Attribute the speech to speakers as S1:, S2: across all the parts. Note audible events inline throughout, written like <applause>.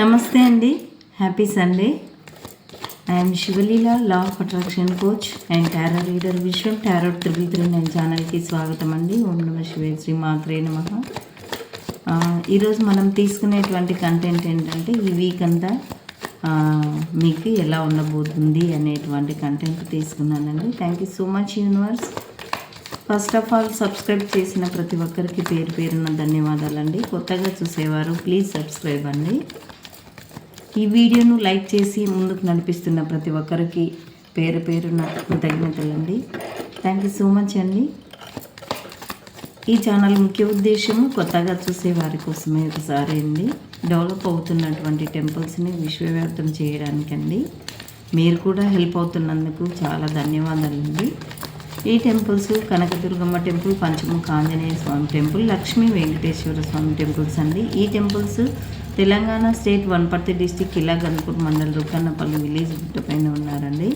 S1: నమస్తే అండి. Happy Sunday I'm Sivaleela law of attraction coach and tarot reader Vishwam tarot triple three nine ఛానల్కి స్వాగతం అండి. ఓం నమ శివే శ్రీ మాత్రే నమ. ఈరోజు మనం తీసుకునేటువంటి కంటెంట్ ఏంటంటే ఈ వీక్ అంతా మీకు ఎలా ఉండబోతుంది అనేటువంటి కంటెంట్ తీసుకున్నానండి. Thank you so much universe first of all subscribe చేసిన ప్రతి ఒక్కరికి పేరు పేరున ధన్యవాదాలండి. కొత్తగా చూసేవారు ప్లీజ్ సబ్స్క్రైబ్ అండి. ఈ వీడియోను లైక్ చేసి ముందుకు నడిపిస్తున్న ప్రతి ఒక్కరికి పేరు పేరున కృతజ్ఞతలండి. థ్యాంక్ యూ సో మచ్ అండి. ఈ ఛానల్ ముఖ్య ఉద్దేశము కొత్తగా చూసే వారి కోసమే ఒకసారి అండి. డెవలప్ అవుతున్నటువంటి టెంపుల్స్ని విశ్వవ్యాప్తం చేయడానికండి. మీరు కూడా హెల్ప్ అవుతున్నందుకు చాలా ధన్యవాదాలండి. ఈ temples Kanakadurgamma temple Panchamukha Anjaneya Swamy temple Lakshmi Venkateswara Swamy temples అండి. ఈ temples Telangana state Wanaparthy district Kila Ganpur mandal Rukkannapalli village గుట్ట పైన ఉన్నారండి.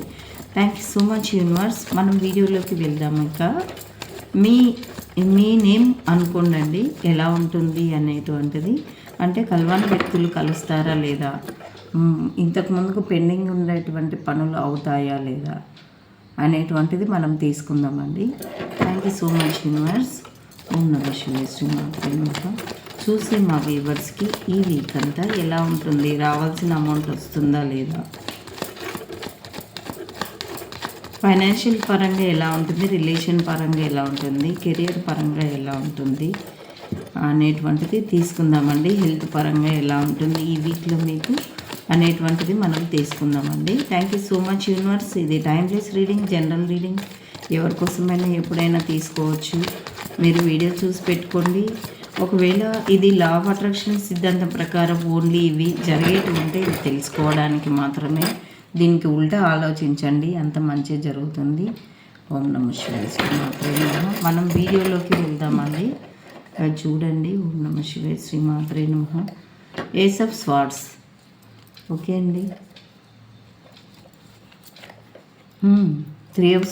S1: Thank you so much universe మనం వీడియోలోకి వెళ్దాం ఇంకా. మీ మీ నేమ్ అనుకోండి ఎలా ఉంటుంది అనేటువంటిది. అంటే కలవని వ్యక్తులు కలుస్తారా లేదా? ఇంతకుముందుకు ఇంతకు ముందుకు పెండింగ్ ఉండేటువంటి పనులు అవుతాయా లేదా? అనేటువంటిది మనం తీసుకుందామండి. Thank you so much universe ఓం నమ శివ శ్రీమాత్రే చూసే మా వీవర్స్కి ఈ వీక్ అంతా ఎలా ఉంటుంది? రావాల్సిన అమౌంట్ వస్తుందా లేదా? ఫైనాన్షియల్ పరంగా ఎలా ఉంటుంది? రిలేషన్ పరంగా ఎలా ఉంటుంది? కెరియర్ పరంగా ఎలా ఉంటుంది? అనేటువంటిది తీసుకుందామండి. హెల్త్ పరంగా ఎలా ఉంటుంది? ఈ వీక్లో మీకు అనేటువంటిది మనం తీసుకుందామండి. Thank you so much universe. ఇది టైమ్లెస్ రీడింగ్ జనరల్ రీడింగ్. ఎవరికోసమైనా ఎప్పుడైనా తీసుకోవచ్చు. మీరు వీడియో చూసి పెట్టుకోండి. ఒకవేళ ఇది లా ఆఫ్ అట్రాక్షన్ సిద్ధాంతం ప్రకారం ఓన్లీ ఇవి జరిగేటి ఉంటే ఇది తెలుసుకోవడానికి మాత్రమే. దీనికి ఉల్టా ఆలోచించండి అంత మంచి జరుగుతుంది. ఓం నమ శివాయ శ్రీమాత్రే నమః. మనం వీడియోలోకి వెళ్దామండి. చూడండి ఓం నమ శివాయ శ్రీమాత్రే నమ. ఏస్ ఆఫ్ స్వార్డ్స్ ఓకే అండి. Three of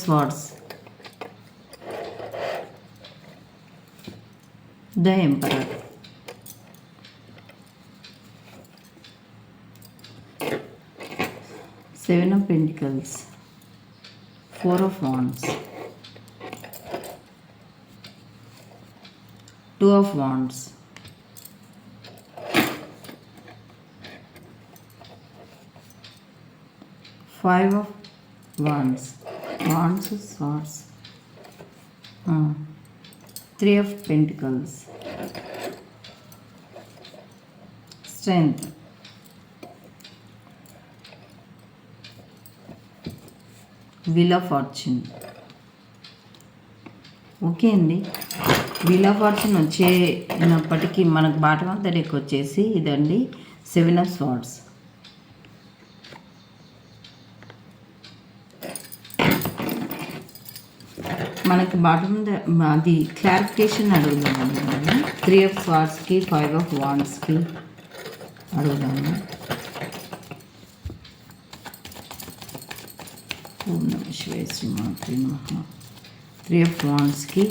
S1: The Emperor. Seven of Pentacles. Four of Wands. Two of Wands. Five of Wands. Wands is Swords. Hmm. Three of pentacles. Strength. Wheel of fortune okay అండి. Wheel of fortune వచ్చేనప్పటికీ మనకు bottom of the deck వచ్చేసి ఇదండి seven of swords మనకి bottom అది clarification అడుగుదామండి మనం three of స్వార్డ్స్కి ఫైవ్ ఆఫ్ వాండ్స్కి అడుగుదాము ఓం నమ శివాయ శ్రీమాత్రి నమ. త్రీ ఆఫ్ వాండ్స్కి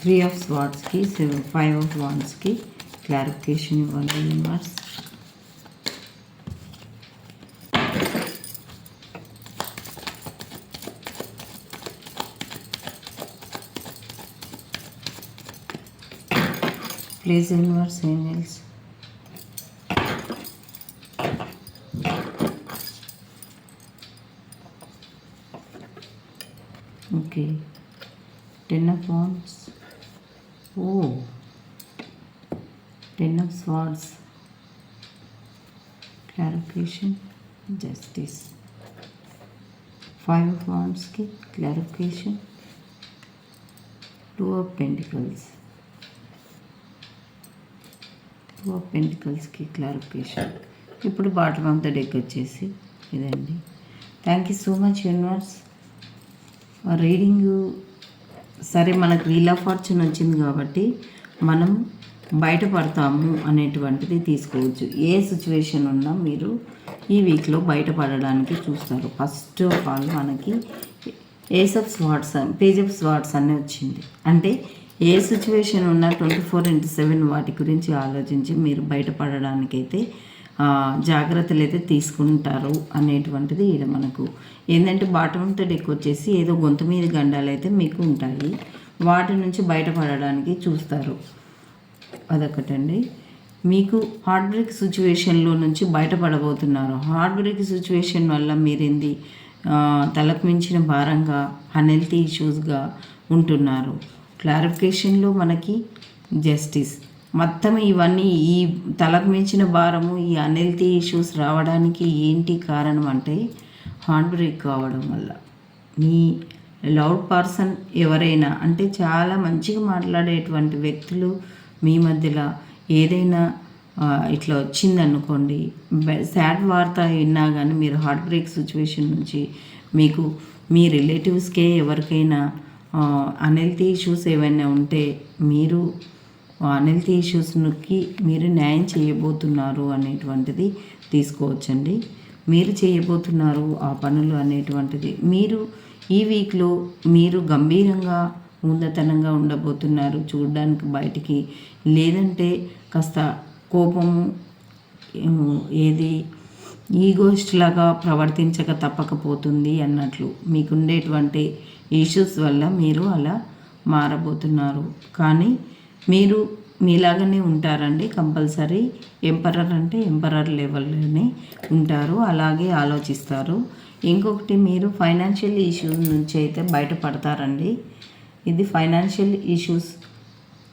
S1: త్రీ ఆఫ్ స్వార్డ్స్కి సెవెన్ ఫైవ్ ఆఫ్ వాండ్స్కి క్లారిఫికేషన్ ఇవ్వాలి universe 3 inverse angles. Okay, 10 of wands. Oh, 10 of swords. Clarification, justice. 5 of wands clarification. Two of pentacles. Two పెంటికల్స్కి clarification. ఇప్పుడు బాటమ్ ఆఫ్ ద డెక్ వచ్చేసి ఇదండి. Thank you so much universe reading సరే మనకు wheel of fortune వచ్చింది కాబట్టి మనం బయటపడతాము అనేటువంటిది తీసుకోవచ్చు. ఏ సిచ్యువేషన్ ఉన్నా మీరు ఈ వీక్లో బయటపడడానికి చూస్తారు. ఫస్ట్ ఆఫ్ ఆల్ మనకి ace of swords page of swords అని వచ్చింది. అంటే ఏ సిచ్యువేషన్ ఉన్నా ట్వంటీ ఫోర్ ఇంటూ సెవెన్ వాటి గురించి ఆలోచించి మీరు బయటపడడానికైతే జాగ్రత్తలు అయితే తీసుకుంటారు అనేటువంటిది ఇక్కడ మనకు ఏంటంటే బాటమ్ థెడ్ వచ్చేసి ఏదో గొంతు మీద గండాలు అయితే మీకు ఉంటాయి. వాటి నుంచి బయటపడడానికి చూస్తారు. అదొకటండి. మీకు హార్ట్ బ్రేక్ సిచ్యువేషన్లో నుంచి బయటపడబోతున్నారు. హార్ట్ బ్రేక్ సిచ్యువేషన్ వల్ల మీరేంది? తలకు మించిన భారంగా అన్హెల్తీ ఇష్యూస్గా ఉంటున్నారు. క్లారిఫికేషన్లో మనకి జస్టిస్. మొత్తం ఇవన్నీ ఈ తలకు మించిన భారము ఈ అన్హెల్తీ ఇష్యూస్ రావడానికి ఏంటి కారణం అంటే హార్ట్ బ్రేక్ కావడం వల్ల. మీ లౌడ్ పర్సన్ ఎవరైనా అంటే చాలా మంచిగా మాట్లాడేటువంటి వ్యక్తులు మీ మధ్యలో ఏదైనా ఇట్లా వచ్చిందనుకోండి సాడ్ వార్త విన్నా కానీ మీరు హార్ట్ బ్రేక్ సిచ్యువేషన్ నుంచి మీకు మీ రిలేటివ్స్కే ఎవరికైనా అన్హెల్తీ ఇష్యూస్ ఏమైనా ఉంటే మీరు అన్హెల్తీ ఇష్యూస్కి మీరు న్యాయం చేయబోతున్నారు అనేటువంటిది తీసుకోవచ్చండి. మీరు చేయబోతున్నారు ఆ పనులు అనేటువంటిది. మీరు ఈ వీక్లో మీరు గంభీరంగా ఉన్నతనంగా ఉండబోతున్నారు చూడడానికి బయటికి లేదంటే కాస్త కోపము ఏది ఈగోస్ట్ లాగా ప్రవర్తించక తప్పకపోతుంది అన్నట్లు మీకుండేటువంటి ఇష్యూస్ వల్ల మీరు అలా మారబోతున్నారు. కానీ మీరు మీలాగానే ఉంటారండి కంపల్సరీ. ఎంపరర్ అంటే ఎంపరర్ లెవెల్లోనే ఉంటారు అలాగే ఆలోచిస్తారు. ఇంకొకటి మీరు ఫైనాన్షియల్ ఇష్యూస్ నుంచి అయితే బయటపడతారండి. ఇది ఫైనాన్షియల్ ఇష్యూస్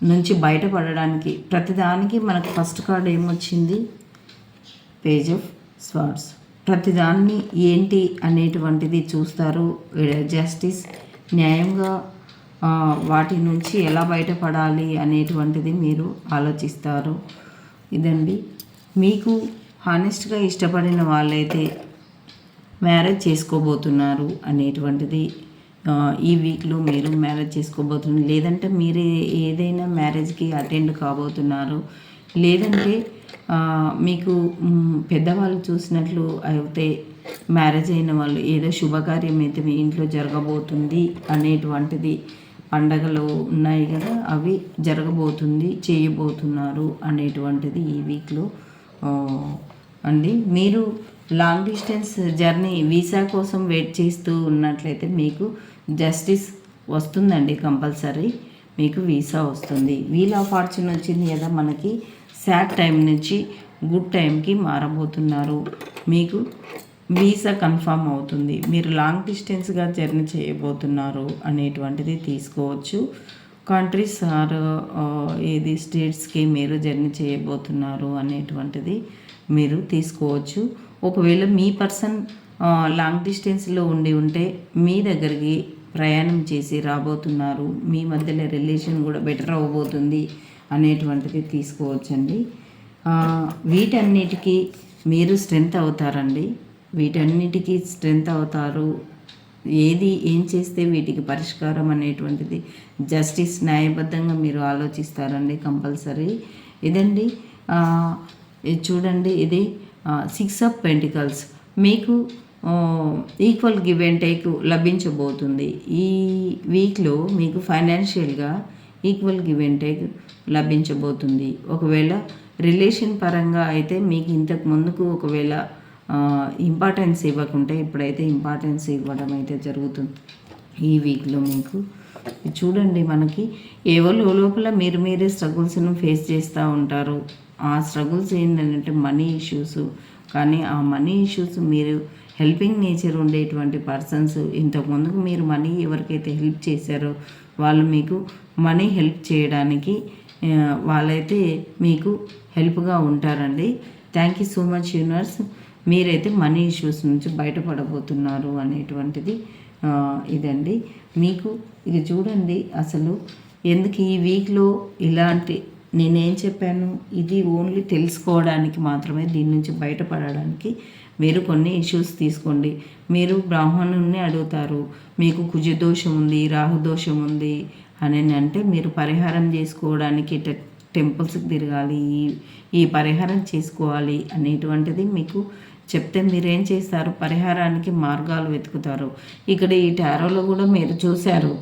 S1: నుంచి బయటపడడానికి ప్రతిదానికి మనకు ఫస్ట్ కార్డ్ ఏమొచ్చింది? Page of swords. ప్రతిదాన్ని ఏంటి అనేటువంటిది చూస్తారు. జస్టిస్ న్యాయంగా వాటి నుంచి ఎలా బయటపడాలి అనేటువంటిది మీరు ఆలోచిస్తారు. ఇదండి. మీకు హానెస్ట్గా ఇష్టపడిన వాళ్ళైతే మ్యారేజ్ చేసుకోబోతున్నారు అనేటువంటిది ఈ వీక్లో మీరు మ్యారేజ్ చేసుకోబోతున్నారు. లేదంటే మీరు ఏదైనా మ్యారేజ్కి అటెండ్ కాబోతున్నారు. లేదంటే మీకు పెద్దవాళ్ళు చూసినట్లు అయితే మ్యారేజ్ అయిన వాళ్ళు ఏదో శుభకార్యం అయితే మీ ఇంట్లో జరగబోతుంది అనేటువంటిది పండగలు ఉన్నాయి కదా అవి జరగబోతుంది చేయబోతున్నారు అనేటువంటిది ఈ వీక్లో అండి. మీరు లాంగ్ డిస్టెన్స్ జర్నీ వీసా కోసం వెయిట్ చేస్తూ ఉన్నట్లయితే మీకు జస్టిస్ వస్తుందండి కంపల్సరీ మీకు వీసా వస్తుంది. వీల్ ఆఫ్ ఫార్చ్యూన్ వచ్చింది కదా మనకి సాడ్ టైం నుంచి గుడ్ టైంకి మారబోతున్నారు. మీకు వీసా కన్ఫామ్ అవుతుంది. మీరు లాంగ్ డిస్టెన్స్గా జర్నీ చేయబోతున్నారు అనేటువంటిది తీసుకోవచ్చు. కంట్రీస్ ఆర్ ఏది స్టేట్స్కి మీరు జర్నీ చేయబోతున్నారు అనేటువంటిది మీరు తీసుకోవచ్చు. ఒకవేళ మీ పర్సన్ లాంగ్ డిస్టెన్స్లో ఉండి ఉంటే మీ దగ్గరికి ప్రయాణం చేసి రాబోతున్నారు. మీ మధ్యలో రిలేషన్ కూడా బెటర్ అవ్వబోతుంది అనేటువంటిది తీసుకోవచ్చండి. వీటన్నిటికీ మీరు స్ట్రెంత్ అవుతారండి. వీటన్నిటికీ స్ట్రెంత్ అవుతారు. ఏది ఏం చేస్తే వీటికి పరిష్కారం అనేటువంటిది జస్టిస్ న్యాయబద్ధంగా మీరు ఆలోచిస్తారండి కంపల్సరీ. ఇదండి ఇది చూడండి ఇది సిక్స్ ఆఫ్ పెంటికల్స్ మీకు ఈక్వల్ గివ్ అండ్ టేక్ లభించబోతుంది. ఈ వీక్లో మీకు ఫైనాన్షియల్గా ఈక్వల్ గివ్ అండ్ టేక్ లభించబోతుంది. ఒకవేళ రిలేషన్ పరంగా అయితే మీకు ఇంతకు ముందుకు ఒకవేళ ఇంపార్టెన్స్ ఇవ్వకుంటే ఇప్పుడైతే ఇంపార్టెన్స్ ఇవ్వడం అయితే జరుగుతుంది ఈ వీక్లో మీకు. చూడండి మనకి ఏవో లోపల మీరు మీరే స్ట్రగుల్స్ను ఫేస్ చేస్తూ ఉంటారు. ఆ స్ట్రగుల్స్ ఏంటంటే మనీ ఇష్యూస్ కానీ ఆ మనీ ఇష్యూస్ మీరు హెల్పింగ్ నేచర్ ఉండేటువంటి పర్సన్స్ ఇంతకుముందుకు మీరు మనీ ఎవరికైతే హెల్ప్ చేశారో వాళ్ళు మీకు మనీ హెల్ప్ చేయడానికి వాళ్ళైతే మీకు హెల్ప్గా ఉంటారండి. Thank you so much universe మీరైతే మనీ ఇష్యూస్ నుంచి బయటపడబోతున్నారు అనేటువంటిది ఇదండి. మీకు ఇక చూడండి అసలు ఎందుకు ఈ వీక్లో ఇలాంటి నేనేం చెప్పాను? ఇది ఓన్లీ తెలుసుకోవడానికి మాత్రమే దీని నుంచి బయటపడడానికి మీరు కొన్ని ఇష్యూస్ తీసుకోండి. మీరు బ్రాహ్మణుని అడుగుతారు మీకు కుజదోషం ఉంది రాహుదోషం ఉంది అని అంటే మీరు పరిహారం చేసుకోవడానికి టె- టెంపుల్స్కి తిరగాలి ఈ- ఈ పరిహారం చేసుకోవాలి అనేటువంటిది మీకు చెప్తే మీరేం చేస్తారు? పరిహారానికి మార్గాలు వెతుకుతారు. ఇక్కడ ఈ టారోలో కూడా మీరు చూశారు.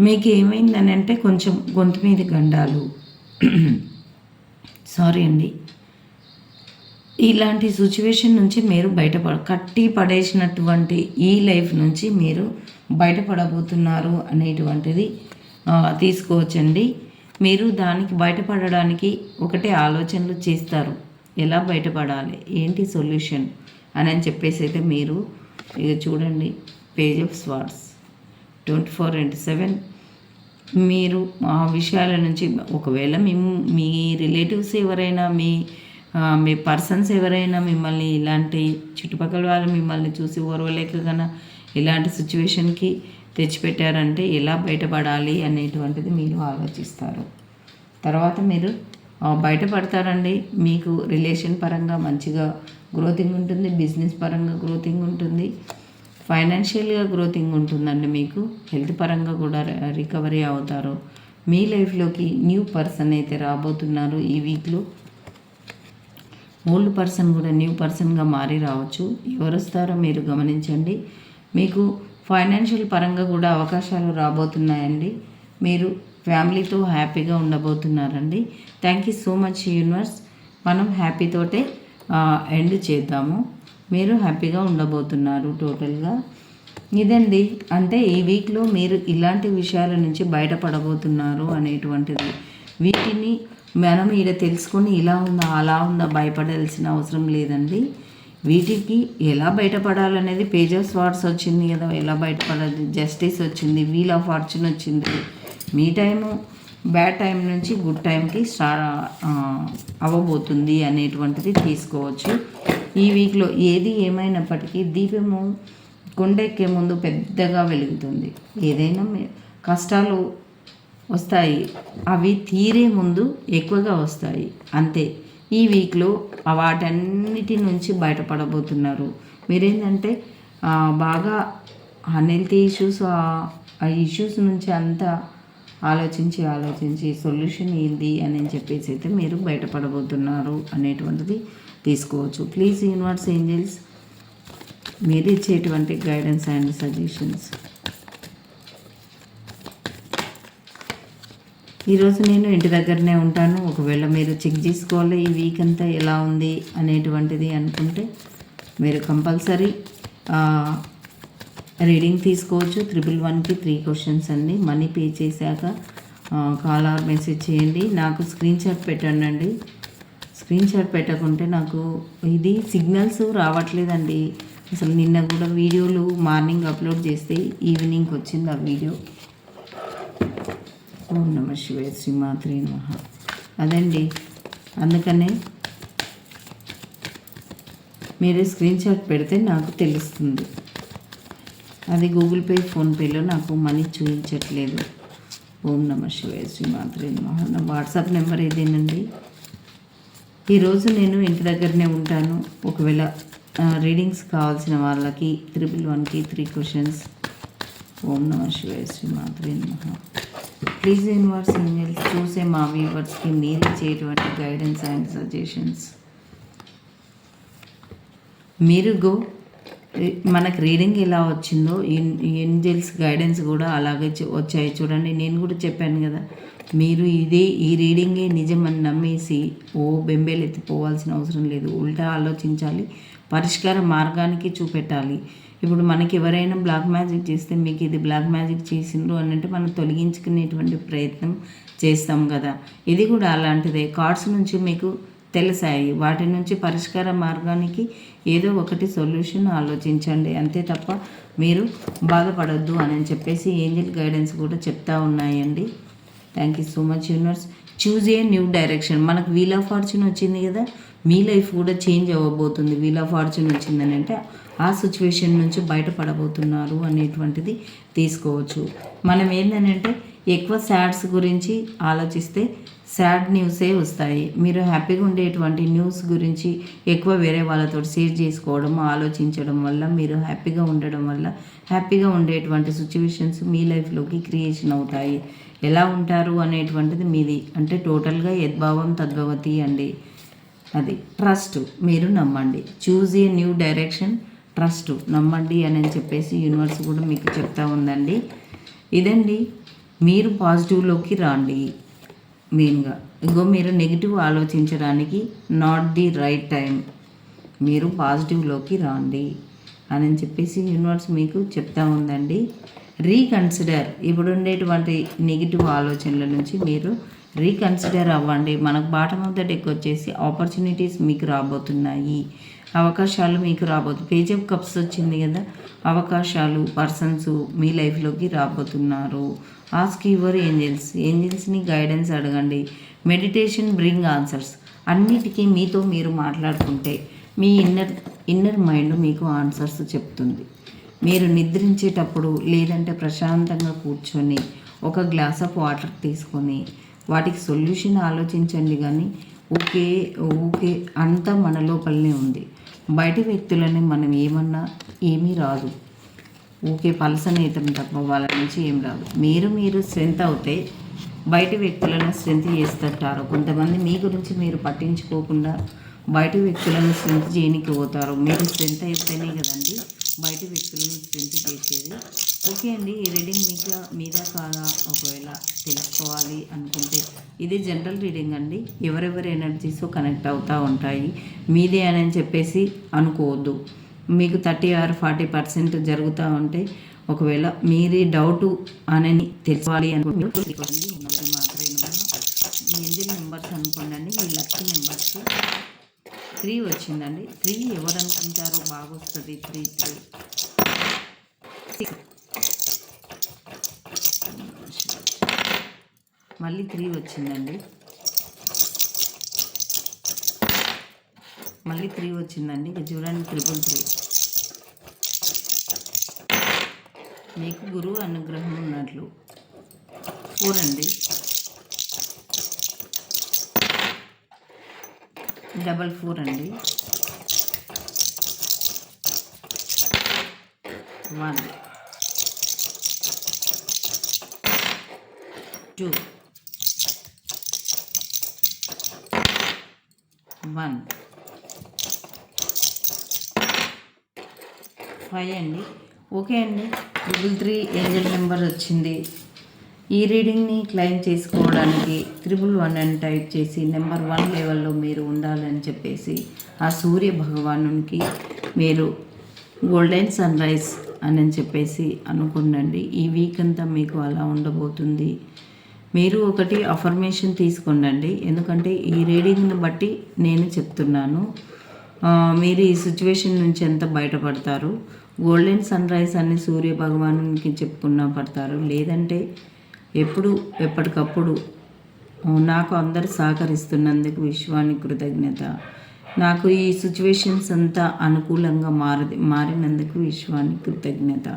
S1: మీకు ఏమైందని అంటే కొంచెం గొంతు మీద గండాలు. <clears throat> సారీ అండి. ఇలాంటి సిచ్యువేషన్ నుంచి మీరు బయటపడ కట్టి పడేసినటువంటి ఈ లైఫ్ నుంచి మీరు బయటపడబోతున్నారు అనేటువంటిది తీసుకోవచ్చండి. మీరు దానికి బయటపడడానికి ఒకటే ఆలోచనలు చేస్తారు. ఎలా బయటపడాలి? ఏంటి సొల్యూషన్? అని అని చెప్పేసి అయితే మీరు ఇక చూడండి page of swords. Twenty four into seven. మీరు ఆ విషయాల నుంచి ఒకవేళ మేము మీ రిలేటివ్స్ ఎవరైనా మీ మీ పర్సన్స్ ఎవరైనా మిమ్మల్ని ఇలాంటి చుట్టుపక్కల వాళ్ళు మిమ్మల్ని చూసి ఓర్వలేక కన్నా ఇలాంటి సిచ్యువేషన్కి తెచ్చిపెట్టారంటే ఎలా బయటపడాలి అనేటువంటిది మీరు ఆలోచిస్తారు. తర్వాత మీరు బయటపడతారండి. మీకు రిలేషన్ పరంగా మంచిగా గ్రోతింగ్ ఉంటుంది బిజినెస్ పరంగా గ్రోతింగ్ ఉంటుంది ఫైనాన్షియల్గా గ్రోతింగ్ ఉంటుందండి మీకు హెల్త్ పరంగా కూడా రికవరీ అవుతారు. మీ లైఫ్లోకి న్యూ పర్సన్ అయితే రాబోతున్నారు ఈ వీక్లో. ఓల్డ్ పర్సన్ కూడా న్యూ పర్సన్గా మారి రావచ్చు. ఎవరు వస్తారో మీరు గమనించండి. మీకు ఫైనాన్షియల్ పరంగా కూడా అవకాశాలు రాబోతున్నాయండి. మీరు ఫ్యామిలీతో హ్యాపీగా ఉండబోతున్నారండి. Thank you so much universe మనం హ్యాపీతోటే ఎండ్ చేద్దాము. మీరు హ్యాపీగా ఉండబోతున్నారు టోటల్గా. ఇదండి. అంటే ఈ వీక్లో మీరు ఇలాంటి విషయాల నుంచి బయటపడబోతున్నారు అనేటువంటిది. వీటిని మనం ఇక్కడ తెలుసుకొని ఇలా ఉందా అలా ఉందా భయపడాల్సిన అవసరం లేదండి. వీటికి ఎలా బయటపడాలనేది పేజ్ ఆఫ్ స్వార్డ్స్ వచ్చింది కదా ఎలా బయటపడాలి జస్టిస్ వచ్చింది వీల్ ఆఫ్ ఫార్చ్యూన్ వచ్చింది. మీ టైము బ్యాడ్ టైం నుంచి గుడ్ టైంకి స్టార్ అవ్వబోతుంది అనేటువంటిది తీసుకోవచ్చు. ఈ వీక్లో ఏది ఏమైనప్పటికీ దీపము కొండెక్కే ముందు పెద్దగా వెలుగుతుంది. ఏదైనా కష్టాలు వస్తాయి అవి తీరే ముందు ఎక్కువగా వస్తాయి. అంతే. ఈ వీక్లో వాటన్నిటి నుంచి బయటపడబోతున్నారు. మీరేంటంటే ఆ, బాగా అన్హెల్తీ ఇష్యూస్ ఆ ఇష్యూస్ నుంచి అంతా ఆలోచించి ఆలోచించి సొల్యూషన్ ఏంది అని చెప్పేసి అయితే మీరు బయటపడబోతున్నారు అనేటువంటిది తీసుకోవచ్చు. ప్లీజ్ యూనివర్స్ ఏంజల్స్ మీరు ఇచ్చేటువంటి గైడెన్స్ అండ్ సజెషన్స్ ఈరోజు నేను ఇంటి దగ్గరనే ఉంటాను. ఒకవేళ మీరు చెక్ చేసుకోవాలి ఈ వీక్ అంతా ఎలా ఉంది అనేటువంటిది అనుకుంటే మీరు కంపల్సరీ రీడింగ్ తీసుకోవచ్చు. త్రిబుల్ వన్కి త్రీ క్వశ్చన్స్ అండి. మనీ పే చేశాక కాల్ ఆర్ మెసేజ్ చేయండి. నాకు స్క్రీన్ షాట్ పెట్టండి స్క్రీన్ షాట్ పెట్టకుంటే నాకు ఇది సిగ్నల్స్ రావట్లేదండి. అసలు నిన్న కూడా వీడియోలు మార్నింగ్ అప్లోడ్ చేస్తే ఈవినింగ్కి వచ్చింది ఆ వీడియో. ఓం నమ శివాయ శ్రీమాత్రి నమ. అదండి. అందుకనే మీరు స్క్రీన్ షాట్ పెడితే నాకు తెలుస్తుంది. అది గూగుల్ పే ఫోన్పేలో నాకు మనీ చూపించట్లేదు. ఓం నమ శివాయ శ్రీమాత్రి నమ. నా వాట్సాప్ నెంబర్ ఇదేనండి ఈరోజు నేను ఇంటి దగ్గరనే ఉంటాను. ఒకవేళ రీడింగ్స్ కావాల్సిన వాళ్ళకి త్రిపుల్ వన్కి త్రీ క్వశ్చన్స్. ఓం నమ శివాయ శ్రీమాత్రి నమ. ప్లీజ్ యూనివర్స్ ఏంజల్స్ చూసే మా వ్యూవర్స్కి మీరు ఇచ్చేటువంటి గైడెన్స్ అండ్ సజెషన్స్ మీరు గో మనకు రీడింగ్ ఎలా వచ్చిందో ఏంజల్స్ గైడెన్స్ కూడా అలాగే వచ్చాయి. చూడండి నేను కూడా చెప్పాను కదా మీరు ఇదే ఈ రీడింగే నిజమని నమ్మేసి ఓ బెంబేలు ఎత్తిపోవాల్సిన అవసరం లేదు. ఉల్టా ఆలోచించాలి పరిష్కార మార్గానికి చూపెట్టాలి. ఇప్పుడు మనకి ఎవరైనా బ్లాక్ మ్యాజిక్ చేస్తే మీకు ఇది బ్లాక్ మ్యాజిక్ చేసిండ్రు అని అంటే మనం తొలగించుకునేటువంటి ప్రయత్నం చేస్తాం కదా. ఇది కూడా అలాంటిదే. కార్డ్స్ నుంచి మీకు తెలిసాయి. వాటి నుంచి పరిష్కార మార్గానికి ఏదో ఒకటి సొల్యూషన్ ఆలోచించండి. అంతే తప్ప మీరు బాధపడొద్దు అని చెప్పేసి ఏంజల్ గైడెన్స్ కూడా చెప్తా ఉన్నాయండి. Thank you so much universe choose a new direction మనకు వీల్ ఆఫ్ ఫార్చ్యూన్ వచ్చింది కదా. మీ లైఫ్ కూడా చేంజ్ అవ్వబోతుంది. వీల్ ఆఫ్ ఫార్చ్యూన్ వచ్చిందని అంటే ఆ సిచ్యువేషన్ నుంచి బయటపడబోతున్నారు అనేటువంటిది తీసుకోవచ్చు. మనం ఏంటంటే ఎక్కువ సాడ్స్ గురించి ఆలోచిస్తే సాడ్ న్యూసే వస్తాయి. మీరు హ్యాపీగా ఉండేటువంటి న్యూస్ గురించి ఎక్కువ వేరే వాళ్ళతో షేర్ చేసుకోవడం ఆలోచించడం వల్ల మీరు హ్యాపీగా ఉండడం వల్ల హ్యాపీగా ఉండేటువంటి సిచ్యువేషన్స్ మీ లైఫ్లోకి క్రియేషన్ అవుతాయి. ఎలా ఉంటారు అనేటువంటిది మీది. అంటే టోటల్గా యద్భావం తద్భవతి అండి. అది ట్రస్ట్ మీరు నమ్మండి. Choose a new direction trust నమ్మండి అని చెప్పేసి యూనివర్స్ కూడా మీకు చెప్తా ఉందండి. ఇదండి మీరు పాజిటివ్లోకి రండి. మెయిన్గా ఇంకో మీరు నెగిటివ్ ఆలోచించడానికి నాట్ ది రైట్ టైం మీరు పాజిటివ్లోకి రండి అని చెప్పేసి యూనివర్స్ మీకు చెప్తా ఉందండి. రీకన్సిడర్ ఇప్పుడు ఉండేటువంటి నెగిటివ్ ఆలోచనల నుంచి మీరు రీకన్సిడర్ అవ్వండి. మనకు బాటమ్ ఆఫ్ ద డెక్ వచ్చేసి ఆపర్చునిటీస్ మీకు రాబోతున్నాయి. అవకాశాలు మీకు రాబోతు పేజ్ ఆఫ్ కప్స్ వచ్చింది కదా అవకాశాలు పర్సన్స్ మీ లైఫ్లోకి రాబోతున్నారు. ఆస్క్ యువర్ ఏంజల్స్ ఏంజల్స్ని గైడెన్స్ అడగండి. మెడిటేషన్ బ్రింగ్ ఆన్సర్స్ అన్నిటికీ మీతో మీరు మాట్లాడుకుంటే మీ ఇన్నర్ ఇన్నర్ మైండ్ మీకు ఆన్సర్స్ చెప్తుంది. మీరు నిద్రించేటప్పుడు లేదంటే ప్రశాంతంగా కూర్చొని ఒక గ్లాస్ ఆఫ్ వాటర్ తీసుకొని వాటికి సొల్యూషన్ ఆలోచించండి కానీ ఓకే ఓకే అంతా మన లోపలనే ఉంది. బయట వ్యక్తులని మనం ఏమన్నా ఏమీ రాదు. ఊకే పలసనేతం తప్ప వాళ్ళ నుంచి ఏం రాదు. మీరు మీరు స్ట్రెంత్ అవుతే బయట వ్యక్తులను స్ట్రెంత్ చేస్తుంటారు. కొంతమంది మీ గురించి మీరు పట్టించుకోకుండా బయట వ్యక్తులను స్ట్రెంత్ చేయనికి పోతారు. మీరు స్ట్రెంత్ అయితేనే కదండి. బయట వ్యక్తులను స్ట్రెంత్ చేసేది. ఓకే అండి ఈ రీడింగ్ మీకు మీద కాదా ఒకవేళ తెలుసుకోవాలి అనుకుంటే ఇది జనరల్ రీడింగ్ అండి. ఎవరెవరి ఎనర్జీస్ కనెక్ట్ అవుతూ ఉంటాయి మీదే అని చెప్పేసి అనుకోవద్దు. మీకు థర్టీ ఆర్ ఫార్టీ పర్సెంట్ జరుగుతూ ఉంటే ఒకవేళ మీరే డౌట్ అని తెలుసుకోవాలి అనుకుంటే మాత్రమే మీ ఇంజిన్ నెంబర్స్ అనుకోండి మీ లక్కీ నెంబర్స్ త్రీ వచ్చిందండి. త్రీ ఎవరు అనుకుంటారో బాగా వస్తుంది. Three three. మళ్ళీ త్రీ వచ్చిందండి. మళ్ళీ త్రీ వచ్చిందండి. ఇక చూడండి త్రిపుల్ త్రీ. మీకు గురువు అనుగ్రహం ఉన్నట్లు. ఫోర్ అండి డబల్ ఫోర్ అండి. వన్. టూ. వన్. ఫైవ్ అండి. ఓకే అండి. డబుల్ త్రీ ఏంజల్ నెంబర్ వచ్చింది. ఈ రీడింగ్ని క్లెయిమ్ చేసుకోవడానికి త్రిబుల్ వన్ అని టైప్ చేసి నెంబర్ వన్ లెవెల్లో మీరు ఉండాలని చెప్పేసి ఆ సూర్య భగవానునికి మీరు గోల్డెన్ సన్ రైజ్ అని చెప్పేసి అనుకుండండి. ఈ వీక్ అంతా మీకు అలా ఉండబోతుంది. మీరు ఒకటి అఫర్మేషన్ తీసుకుండండి. ఎందుకంటే ఈ రీడింగ్ని బట్టి నేను చెప్తున్నాను. మీరు ఈ సిచ్యువేషన్ నుంచి ఎంత బయటపడతారు? గోల్డెన్ సన్ రైజ్ అని సూర్య భగవానునికి చెప్పుకున్నా పడతారు. లేదంటే ఎప్పుడు ఎప్పటికప్పుడు నాకు అందరు సహకరిస్తున్నందుకు విశ్వానికి కృతజ్ఞత. నాకు ఈ సిచ్యువేషన్స్ అంతా అనుకూలంగా మారి మారినందుకు విశ్వానికి కృతజ్ఞత.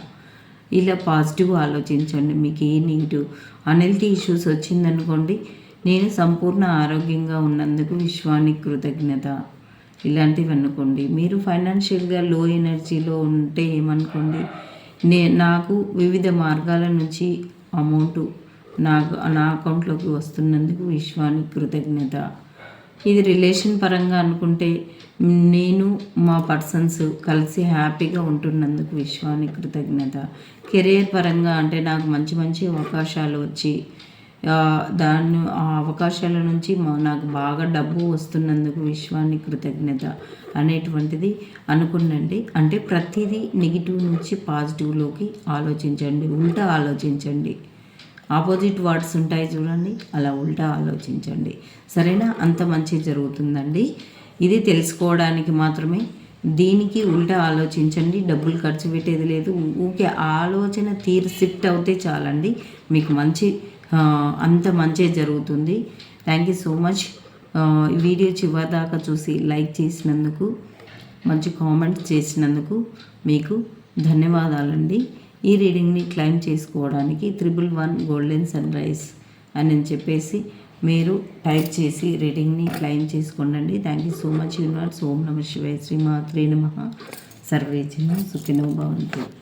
S1: ఇలా పాజిటివ్ ఆలోచించండి. మీకు ఏ నెగిటివ్ అనెల్టీ ఇష్యూస్ వచ్చిందనుకోండి నేను సంపూర్ణ ఆరోగ్యంగా ఉన్నందుకు విశ్వానికి కృతజ్ఞత. ఇలాంటివి అనుకోండి. మీరు ఫైనాన్షియల్గా లో ఎనర్జీలో ఉంటే ఏమనుకోండి నే నాకు వివిధ మార్గాల నుంచి అమౌంట్ నాకు నా అకౌంట్లోకి వస్తున్నందుకు విశ్వానికి కృతజ్ఞత. ఇది రిలేషన్ పరంగా అనుకుంటే నేను మా పర్సన్స్ కలిసి హ్యాపీగా ఉంటున్నందుకు విశ్వానికి కృతజ్ఞత. కెరియర్ పరంగా అంటే నాకు మంచి మంచి అవకాశాలు వచ్చి దాన్ని ఆ అవకాశాల నుంచి నాకు బాగా డబ్బు వస్తున్నందుకు విశ్వాన్ని కృతజ్ఞత అనేటువంటిది అనుకున్నండి. అంటే ప్రతిదీ నెగిటివ్ నుంచి పాజిటివ్లోకి ఆలోచించండి ఉల్టా ఆలోచించండి. ఆపోజిట్ వర్డ్స్ ఉంటాయి చూడండి అలా ఉల్టా ఆలోచించండి. సరేనా? అంత మంచి జరుగుతుందండి. ఇది తెలుసుకోవడానికి మాత్రమే. దీనికి ఉల్టా ఆలోచించండి డబ్బులు ఖర్చు పెట్టేది లేదు. ఊకే ఆలోచన తీరు షిఫ్ట్ అవుతే చాలండి. మీకు మంచి అంత మంచి జరుగుతుంది. Thank you so much video చివరిదాకా చూసి లైక్ చేసినందుకు మంచి కామెంట్స్ చేసినందుకు మీకు ధన్యవాదాలండి. ఈ రీడింగ్ని క్లైమ్ చేసుకోవడానికి triple one golden sunrise అని చెప్పేసి మీరు టైప్ చేసి రీడింగ్ని క్లైమ్ చేసుకోండి thank you so much universe ఓం నమ శివాయ శ్రీమాత్రే నమ. సర్వేజన సుఖినో భవంతు.